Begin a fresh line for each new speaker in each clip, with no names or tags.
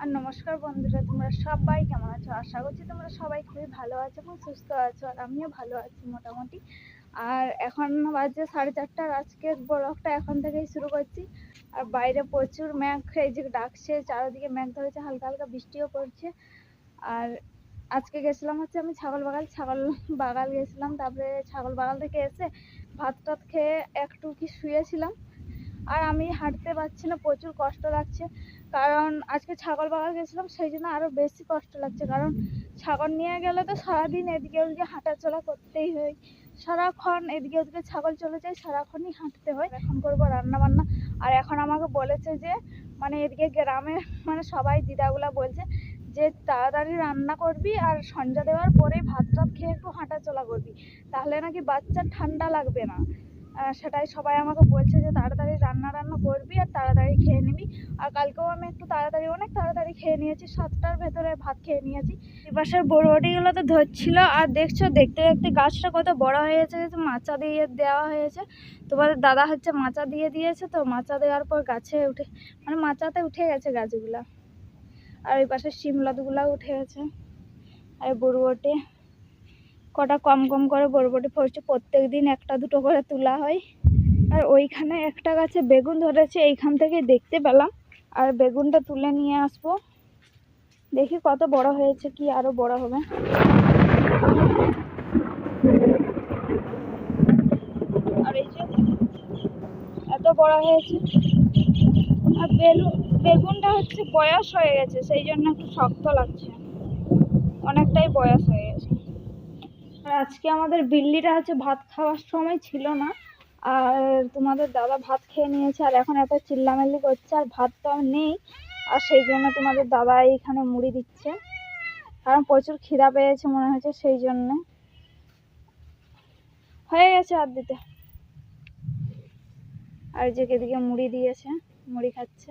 আর নমস্কার বন্ধুরা, তোমরা সবাই কেমন আছো? আশা করছি তোমরা সবাই খুবই ভালো আছো এবং সুস্থ আছো, আর আমিও ভালো আছি মোটামুটি। আর এখন বাজে সাড়ে চারটার আজকের ব্লগটা এখন থেকেই শুরু করছি। আর বাইরে প্রচুর মেঘ এই যে ডাকছে, চারিদিকে মেঘ ধরেছে, হালকা হালকা বৃষ্টিও পড়ছে। আর আজকে গেছিলাম হচ্ছে আমি ছাগল বাগাল ছাগল বাগাল গেছিলাম, তারপরে ছাগল বাগাল থেকে এসে ভাত টাত খেয়ে একটু কি শুয়েছিলাম। আর আমি হাঁটতে পারছি না, প্রচুর কষ্ট লাগছে। কারণ আজকে ছাগল বাগাল গেছিলাম, সেই জন্য আরও বেশি কষ্ট লাগছে। কারণ ছাগল নিয়ে গেলে তো সারাদিন এদিকে ওদিকে হাঁটাচলা করতেই হয়। সারাক্ষণ এদিকে ওদিকে ছাগল চলে যায়, সারাক্ষণই হাঁটতে হয়। এখন করব রান্না বান্না আর এখন আমাকে বলেছে যে মানে এদিকে গ্রামে মানে সবাই দিদাগুলা বলছে যে, তাড়াতাড়ি রান্না করবি আর সন্ধ্যা দেওয়ার পরে ভাত টাত খেয়ে একটু হাঁটাচলা করবি। তাহলে নাকি বাচ্চার ঠান্ডা লাগবে না। সেটাই সবাই আমাকে বলছে যে তাড়াতাড়ি রান্না রান্না করবি আর তাড়াতাড়ি খেয়ে নিবি। আর কালকেও আমি একটু তাড়াতাড়ি, অনেক তাড়াতাড়ি খেয়ে নিয়েছি, সাতটার ভেতরে ভাত খেয়ে নিয়েছি। এপাশের বড়বটিগুলো তো ধরছিল, আর দেখছ, দেখতে দেখতে গাছটা কত বড় হয়েছে মাচা দিয়ে দেওয়া হয়েছে। তোমাদের দাদা হচ্ছে মাচা দিয়ে দিয়েছে, তো মাচা দেওয়ার পর গাছে উঠে মানে মাচাতে উঠে গেছে গাছগুলা। আর এই পাশে শিমলাদগুলাও উঠে গেছে। আর বড়বটি কটা কম কম করে বরবটি ফসছে প্রত্যেক দিন একটা দুটো করে তোলা হয়। আর ওইখানে একটা গাছে বেগুন ধরেছে, এইখান থেকে দেখতে পেলাম। আর বেগুনটা তুলে নিয়ে আসব। দেখি কত বড় হয়েছে, কি আরও বড় হবে। আর এই যে এত বড় হয়েছে। আর বেগুনটা হচ্ছে বয়স হয়ে গেছে, সেই জন্য একটু শক্ত লাগছে। অনেকটাই বয়স হয়ে গেছে। আজকে আমাদের বিল্লিটা হচ্ছে ভাত খাওয়ার সময় ছিল না। আর তোমাদের দাদা ভাত খেয়ে নিয়েছে আর এখন এত চিল্লামিল্লি করছে আর ভাত তো নেই। আর সেই জন্য তোমাদের দাদা এইখানে মুড়ি দিচ্ছে। কারণ প্রচুর খিদা পেয়েছে মনে হচ্ছে সেই জন্যে। হয়ে গেছে আর দিতে। আর যে এদিকে মুড়ি দিয়েছে, মুড়ি খাচ্ছে।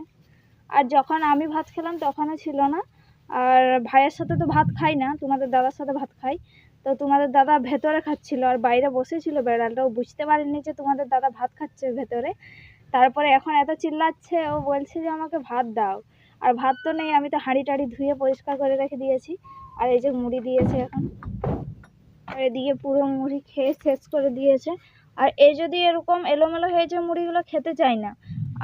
আর যখন আমি ভাত খেলাম তখনও ছিল না। আর ভাইয়ের সাথে তো ভাত খাই না, তোমাদের দাদার সাথে ভাত খাই। তো তোমাদের দাদা ভেতরে খাচ্ছিল আর বাইরে বসেছিল বেড়ালটা। ও বুঝতে পারেনি যে তোমাদের দাদা ভাত খাচ্ছে ভেতরে। তারপরে এখন এত চিল্লাচ্ছে, ও বলছে যে আমাকে ভাত দাও। আর ভাত তো নেই, আমি তো হাঁড়ি টাড়ি ধুয়ে পরিষ্কার করে রেখে দিয়েছি। আর এই যে মুড়ি দিয়েছে এখন। এদিকে পুরো মুড়ি খেয়ে শেষ করে দিয়েছে। আর এই যদি এরকম এলোমেলো হয়ে যায় মুড়িগুলো খেতে চাই না,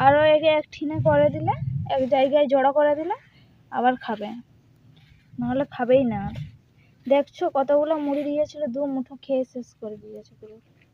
আরও একে এক ঠিনে করে দিলে, এক জায়গায় জড়ো করে দিলে, আবার খাবে। নাহলে খাবেই না। দেখছ কতগুলো মুড়ি দিয়েছিল দু মুঠো খেয়ে শেষ করে দিয়েছে পুরো।